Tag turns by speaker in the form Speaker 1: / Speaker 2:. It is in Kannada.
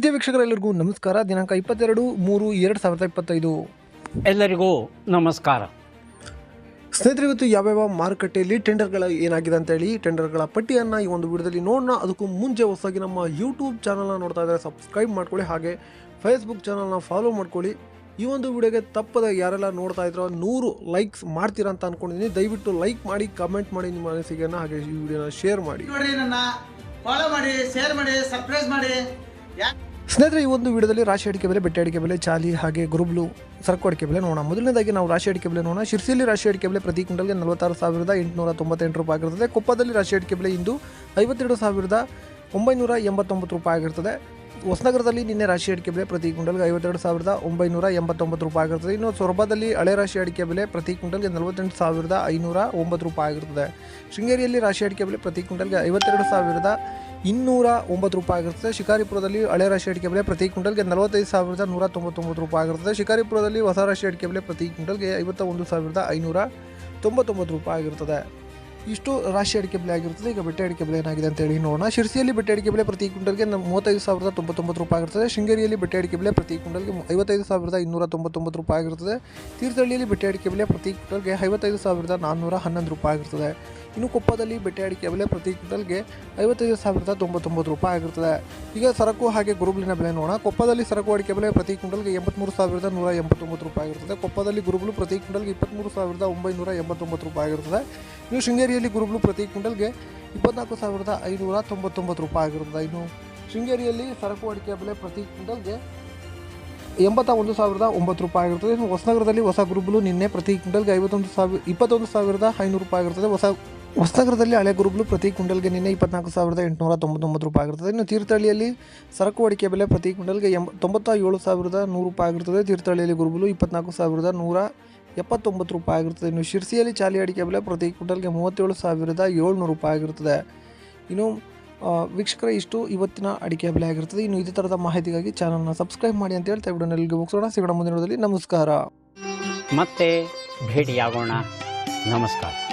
Speaker 1: ಪ್ರೀತಿಯ ವೀಕ್ಷಕರೆಲ್ಲರಿಗೂ ನಮಸ್ಕಾರ. ದಿನಾಂಕ ಇಪ್ಪತ್ತೆರಡು ಮೂರು ಎರಡು ಸಾವಿರದ ಇಪ್ಪತ್ತೈದು.
Speaker 2: ಎಲ್ಲರಿಗೂ ನಮಸ್ಕಾರ.
Speaker 1: ಸ್ನೇಹಿತರೆ ಇವತ್ತು ಯಾವ್ಯಾವ ಮಾರುಕಟ್ಟೆಯಲ್ಲಿ ಟೆಂಡರ್ಗಳ ಏನಾಗಿದೆ ಅಂತ ಹೇಳಿ ಟೆಂಡರ್ಗಳ ಪಟ್ಟಿಯನ್ನು ಈ ಒಂದು ವಿಡಿಯೋದಲ್ಲಿ ನೋಡೋಣ. ಅದಕ್ಕೂ ಮುಂಚೆ ಹೊಸದಾಗಿ ನಮ್ಮ ಯೂಟ್ಯೂಬ್ ಚಾನಲ್ನ ನೋಡ್ತಾ ಇದ್ದಾರೆ ಸಬ್ಸ್ಕ್ರೈಬ್ ಮಾಡ್ಕೊಳ್ಳಿ. ಹಾಗೆ ಫೇಸ್ಬುಕ್ ಚಾನಲ್ನ ಫಾಲೋ ಮಾಡ್ಕೊಳ್ಳಿ. ಈ ಒಂದು ವಿಡಿಯೋಗೆ ತಪ್ಪದ ಯಾರೆಲ್ಲ ನೋಡ್ತಾ ಇದ್ರೋ ನೂರು ಲೈಕ್ಸ್ ಮಾಡ್ತೀರಾ ಅಂತ ಅನ್ಕೊಂಡಿದ್ದೀನಿ. ದಯವಿಟ್ಟು ಲೈಕ್ ಮಾಡಿ ಕಮೆಂಟ್ ಮಾಡಿ ನಿಮ್ಮ ಅನಿಸಿಕೆಯನ್ನು ಹಾಗೆ ಈ ವಿಡಿಯೋನ ಶೇರ್ ಮಾಡಿ.
Speaker 3: ನೋಡಿ ನನ್ನ ಫಾಲೋ ಮಾಡಿ ಶೇರ್ ಮಾಡಿ ಸರ್ಪ್ರೈಸ್ ಮಾಡಿ. ಯಾ
Speaker 1: ಸ್ನೇಹಿತರೆ, ಈ ಒಂದು ವಿಡಿಯೋದಲ್ಲಿ ರಾಶಿ ಅಡಿಕೆ ಬೆಲೆ, ಬೆಟ್ಟೆ ಅಡಿಕೆ ಬೆಲೆ, ಚಾಲಿ ಹಾಗೆ ಗುರುಬ್ಲು ಸರಕು ಅಡಿಕೆ ಬೆಲೆ ನೋಡೋಣ. ಮೊದಲನೇದಾಗಿ ನಾವು ರಾಶಿ ಅಡಿಕೆ ಬೆಲೆ ನೋಡೋಣ. ಶಿರ್ಸಿಯಲ್ಲಿ ರಾಶಿ ಅಡಿಕೆ ಬೆಲೆ ಪ್ರತಿ ಕ್ವಿಂಟಲ್ಗೆ ನಲವತ್ತಾರು ಸಾವಿರದ ಎಂಟುನೂರ ತೊಂಬತ್ತೆಂಟು ರೂಪಾಯಿ ಆಗಿರ್ತದೆ. ಕೊಪ್ಪದಲ್ಲಿ ರಾಶಿ ಅಡಿಕೆ ಬೆಲೆ ಇಂದು ಐವತ್ತೆರಡು ಸಾವಿರದ ಒಂಬೈನೂರ ಎಂಬತ್ತೊಂಬತ್ತು ರೂಪಾಯಿ ಆಗಿರ್ತದೆ. ಹೊಸನಗರದಲ್ಲಿ ನಿನ್ನೆ ರಾಶಿ ಅಡಿಕೆ ಬೆಲೆ ಪ್ರತಿ ಕ್ವಿಂಟಲ್ಗೆ ಐವತ್ತೆರಡು ಸಾವಿರದ ಒಂಬೈನೂರ ಎಂಬತ್ತೊಂಬತ್ತು ರೂಪಾಯಿ ಆಗಿರ್ತದೆ. ಇನ್ನು ಸೊರಬದಲ್ಲಿ ಹಳೆ ರಾಶಿ ಅಡಿಕೆ ಬೆಲೆ ಪ್ರತಿ ಕ್ವಿಂಟಲ್ಗೆ ನಲವತ್ತೆಂಟು ಸಾವಿರದ ಐನೂರ ಒಂಬತ್ತು ರೂಪಾಯಿ ಆಗಿರ್ತದೆ. ಶೃಂಗೇರಿಯಲ್ಲಿ ರಾಶಿ ಅಡಿಕೆ ಬೆಲೆ ಪ್ರತಿ ಕ್ವಿಂಟಲ್ಗೆ ಐವತ್ತೆರಡು ಸಾವಿರದ ಇನ್ನೂರ ಒಂಬತ್ತು ರೂಪಾಯಿ ಆಗಿರ್ತದೆ. ಶಿಕಾರಿಪುರದಲ್ಲಿ ಹಳೆ ರಾಶಿ ಅಡಿಕೆ ಬೆಲೆ ಪ್ರತಿ ಕ್ವಿಂಟಲ್ಗೆ ನಲವತ್ತೈದು ಸಾವಿರದ ನೂರ ತೊಂಬತ್ತೊಂಬತ್ತು ರೂಪಾಯಿ ಆಗಿರ್ತದೆ. ಶಿಕಾರಿಪುರದಲ್ಲಿ ಹೊಸ ರಾಶಿ ಅಡಿಕೆ ಬೆಲೆ ಪ್ರತಿ ಕ್ವಿಂಟಲ್ಗೆ ಐವತ್ತ ಒಂದು ಸಾವಿರದ ಐನೂರ ತೊಂಬತ್ತೊಂಬತ್ತು ರೂಪಾಯಿ ಆಗಿರ್ತದೆ. ಇಷ್ಟು ರಾಶಿ ಅಡಿಕೆ ಬೆಲೆ ಆಗಿರ್ತದೆ. ಈಗ ಬೆಟ್ಟೆ ಅಡಿಕೆ ಬೆಲೆ ಏನಾಗಿದೆ ಅಂತ ಹೇಳಿ ನೋಡೋಣ. ಶಿರ್ಸಿಯಲ್ಲಿ ಬೆಟ್ಟೆ ಅಡಿಕೆ ಬೆಲೆ ಪ್ರತಿ ಕ್ವಿಂಟಲ್ಗೆ ಮೂವತ್ತೈದು ಸಾವಿರದ ತೊಂಬತ್ತೊಂಬತ್ತು ರೂಪಾಯಿ ಆಗಿರ್ತದೆ. ಶೃಂಗೇರಿಯಲ್ಲಿ ಬೆಟ್ಟೆ ಅಡಿಕೆ ಬೆಲೆ ಪ್ರತಿ ಕ್ವಿಂಟಲ್ಗೆ ಐವತ್ತೈದು ಸಾವಿರದ ಇನ್ನೂರ ತೊಂಬತ್ತೊಂಬತ್ತು ರೂಪಾಯಿ ಆಗಿರ್ತದೆ. ತೀರ್ಥಹಳ್ಳಿಯಲ್ಲಿ ಬೆಟ್ಟೆ ಅಡಿಕೆ ಬೆಲೆ ಪ್ರತಿ ಕ್ವಿಂಟಲ್ಗೆ ಐವತ್ತೈದು ಸಾವಿರದ ನಾನ್ನೂರ ಹನ್ನೊಂದು ರೂಪಾಯಿ ಆಗಿರ್ತದೆ. ಇನ್ನು ಕೊಪ್ಪದಲ್ಲಿ ಬೆಟ್ಟೆ ಅಡಿಕೆ ಬೆಲೆ ಪ್ರತಿ ಕ್ವಿಂಟಲ್ಗೆ ಐವತ್ತೈದು ಸಾವಿರದ ತೊಂಬತ್ತೊಂಬತ್ತು ರೂಪಾಯಿ ಆಗಿರ್ತದೆ. ಈಗ ಸರಕು ಹಾಗೆ ಗುರುಬಲಿನ ಬೆಲೆ ನೋಡೋಣ. ಕೊಪ್ಪದಲ್ಲಿ ಸರಕು ಅಡಿಕೆ ಬೆಲೆ ಪ್ರತಿ ಕ್ವಿಂಟಲ್ಗೆ ಎಂಬತ್ಮೂರು ಸಾವಿರದ ನೂರ ಎಂಬತ್ತೊಂಬತ್ತು ರೂಪಾಯಿ ಆಗಿರ್ತದೆ. ಕೊಪ್ಪದಲ್ಲಿ ಗುರುಬಲು ಪ್ರತಿ ಕ್ವಿಂಟಲ್ಗೆ ಇಪ್ಪತ್ತ್ಮೂರು ಸಾವಿರದ ಒಂಬೈನೂರ ಎಂಬತ್ತೊಂಬತ್ತು ರೂಪಾಯಿ ಆಗಿರ್ತದೆ. ಇನ್ನು ಶೃಂಗೇರಿಯಲ್ಲಿ ಗುರುಬಲು ಪ್ರತಿ ಕ್ವಿಂಟಲ್ಗೆ ಇಪ್ಪತ್ನಾಲ್ಕು ಸಾವಿರದ ಐನೂರ ತೊಂಬತ್ತೊಂಬತ್ತು ರೂಪಾಯಿ ಆಗಿರುತ್ತದೆ. ಇನ್ನು ಶೃಂಗೇರಿಯಲ್ಲಿ ಸರಕು ಅಡಿಕೆ ಬೆಲೆ ಪ್ರತಿ ಕ್ವಿಂಟಲ್ಗೆ ಎಂಬತ್ತ ಒಂದು ಸಾವಿರದ ಒಂಬತ್ತು ರೂಪಾಯಿ ಆಗಿರ್ತದೆ ಇನ್ನು ಹೊಸನಗರದಲ್ಲಿ ಹೊಸ ಗುರುಬಲು ನಿನ್ನೆ ಪ್ರತಿ ಕ್ವಿಂಟಲ್ಗೆ ಐವತ್ತೊಂದು ಸಾವಿರ, ಇಪ್ಪತ್ತೊಂದು ಸಾವಿರದ ಐನೂರು ರೂಪಾಯಿ ಆಗಿರ್ತದೆ ಹೊಸ ಹೊಸನಗರದಲ್ಲಿ ಹಳೆ ಗುರುಬಲು ಪ್ರತಿ ಕ್ವಿಂಟಲ್ಗೆ ನಿನ್ನೆ ಇಪ್ಪತ್ನಾಲ್ಕು ಸಾವಿರದ ಎಂಟುನೂರ ತೊಂಬತ್ತೊಂಬತ್ತು ರೂಪಾಯಿ ಆಗಿರ್ತದೆ ಇನ್ನು ತೀರ್ಥಹಳ್ಳಿಯಲ್ಲಿ ಸರಕು ಅಡಿಕೆ ಬೆಲೆ ಪ್ರತಿ ಕ್ವಿಂಟಲ್ಗೆ ಎಂಬ ತೊಂಬತ್ತ ಏಳು ಸಾವಿರದ ನೂರು ರೂಪಾಯಿ ಆಗಿರ್ತದೆ ತೀರ್ಥಹಳ್ಳಿಯಲ್ಲಿ ಗುರುಬಲು ಇಪ್ಪತ್ನಾಲ್ಕು ಸಾವಿರದ ನೂರ ಎಪ್ಪತ್ತೊಂಬತ್ತು ರೂಪಾಯಿ ಆಗಿರ್ತದೆ ಇನ್ನು ಶಿರ್ಸಿಯಲ್ಲಿ ಚಾಲಿ ಅಡಿಕೆ ಬೆಲೆ ಪ್ರತಿ ಕ್ವಿಂಟಲ್ಗೆ ಮೂವತ್ತೇಳು ಸಾವಿರದ ಏಳ್ನೂರು ರೂಪಾಯಿ ಆಗಿರ್ತದೆ ಇನ್ನು ವೀಕ್ಷಕರ, ಇಷ್ಟು ಇವತ್ತಿನ ಅಡಿಕೆ ಬೆಲೆ ಆಗಿರ್ತದೆ ಇನ್ನು ಇದೇ ಥರದ ಮಾಹಿತಿಗಾಗಿ ಚಾನಲ್ನ ಸಬ್ಸ್ಕ್ರೈಬ್ ಮಾಡಿ ಅಂತ ಹೇಳ್ತಾ ವಿಡಿಯೋನಲ್ಲಿ ಮುಗಿಸೋಣ ಸಿಗೋಣ ಮುಂದಿನ ನಮಸ್ಕಾರ.
Speaker 2: ಮತ್ತೆ ಭೇಟಿಯಾಗೋಣ. ನಮಸ್ಕಾರ.